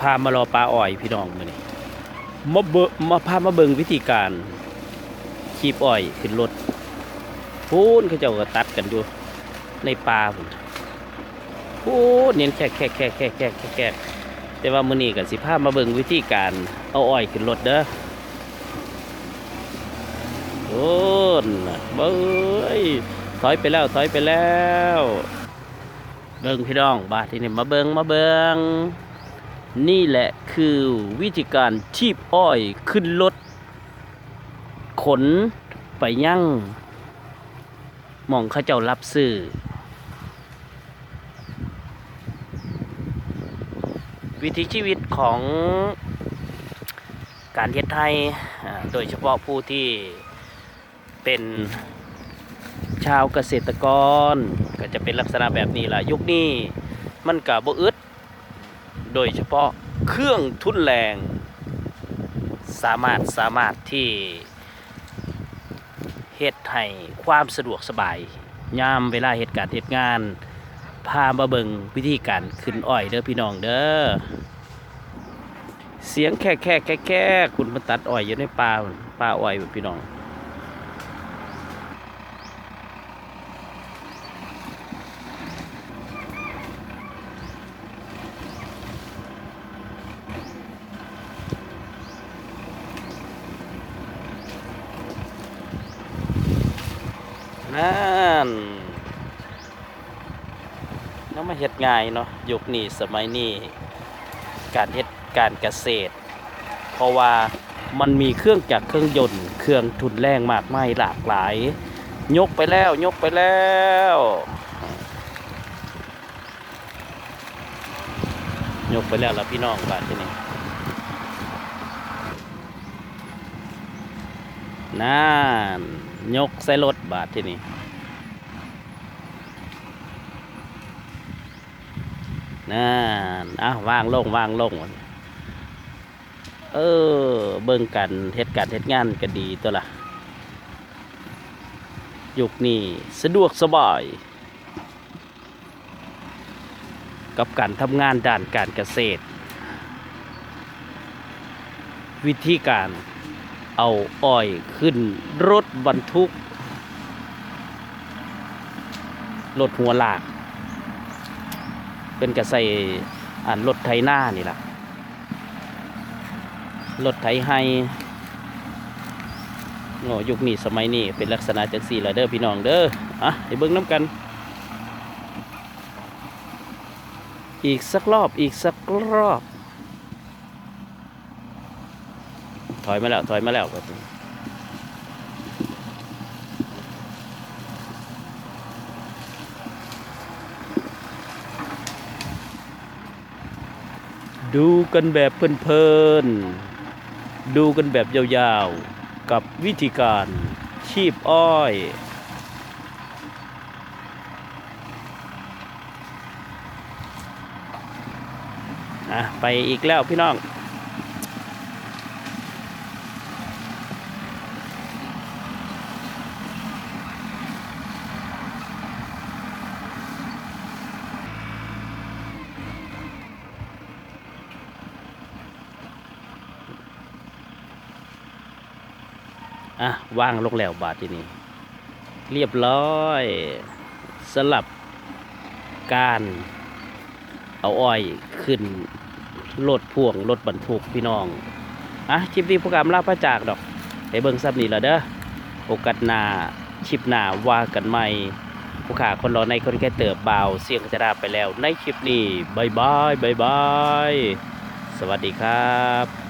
พามารอปลาอ้อยพี่น้องมื้อนี้มาเบงมาพามาเบิงวิธีการคีบอ้อยขึ้นรถพูนเขาเจ้าก็ตัดกันอยู่ในป่าพุ่นพูนเน้นแค่แค่แค่แค่แค่แค่แค่แต่ว่ามือนี้ก็สิพามาเบิงวิธีการเอาอ้อยขึ้นรถเด้อโอ้นเบ้ยถอยไปแล้วถอยไปแล้ว เบิงพี่น้องบาดทีนี้มาเบิงมาเบิ่ง นี่แหละคือวิธีการชีบอ้อยขึ้นรถขนไปยั่งหมองเขาเจ้ารับซื้อวิถีชีวิตของการเฮ็ดไทย โดยเฉพาะผู้ที่เป็นชาวเกษตรกร ก็จะเป็นลักษณะแบบนี้ล่ะ ยุคนี้มันกับ่อึด โดยเฉพาะเครื่องทุนแรง สามารถสามารถที่เฮ็ดให้ความสะดวกสบายยามเวลาเหตุการณ์เหตุงาน พามาเบิงวิธีการขึ้นอ้อยเด้อพี่น้องเด้อเสียงแค่แค่แค่แค่คุณมาตัดอ้อยอยู่ในป่าป่าอ้อยพุ่นพี่น้อง นั่นน้องมาเฮ็ดง่ายเนาะยุคนี้สมัยนี้การเฮ็ดการเกษตร เพราะว่ามันมีเครื่องจักรเครื่องยนต์เครื่องทุนแรงมากมายหลากหลาย ยกไปแล้วยกไปแล้วยกไปแล้วล่ะพี่น้องบ้านที่นี่ นั่นยกใส่รถบาทที่นี่นั่นอะวางลงวางลงเออ เบิ่งกันเฮ็ดการเฮ็ดงานก็ดีตัวละยุคนี้สะดวกสบาย กับการทำงานด้านการเกษตร วิธีการ เอาอ้อยขึ้นรถบรรทุก รถหัวลาก เป็นกระใส่อ่านรถไถหน้านี่ล่ะ รถไถให้โง่ยุคนี้สมัยนี้เป็นลักษณะจังสี่ละเด้อพี่น้องเด้อ อะไปเบิ่งน้ำกัน อีกสักรอบอีกสักรอบ ถอยมาแล้ว ถอยมาแล้วครับดูกันแบบเพลินๆ ดูกันแบบยาวๆ กับวิธีการชีพอ้อย อะ ไปอีกแล้วพี่น้อง อะว่างลงแล้วบาทที่นี่เรียบร้อยสลับการเอาอ้อยขึ้นรถพ่วงรถบรรทุกพี่น้องอะคลิปนี้พวกกามลาพระจากดอกไปเบิ่งซับนี่ละเด้อโอกาสหน้าชิปหน้าว่ากันใหม่ผู้ขาคนรอในคนแก่เติบเบาเสียงจะราไปแล้ว ในคลิปนี้บายบายบายบาย สวัสดีครับ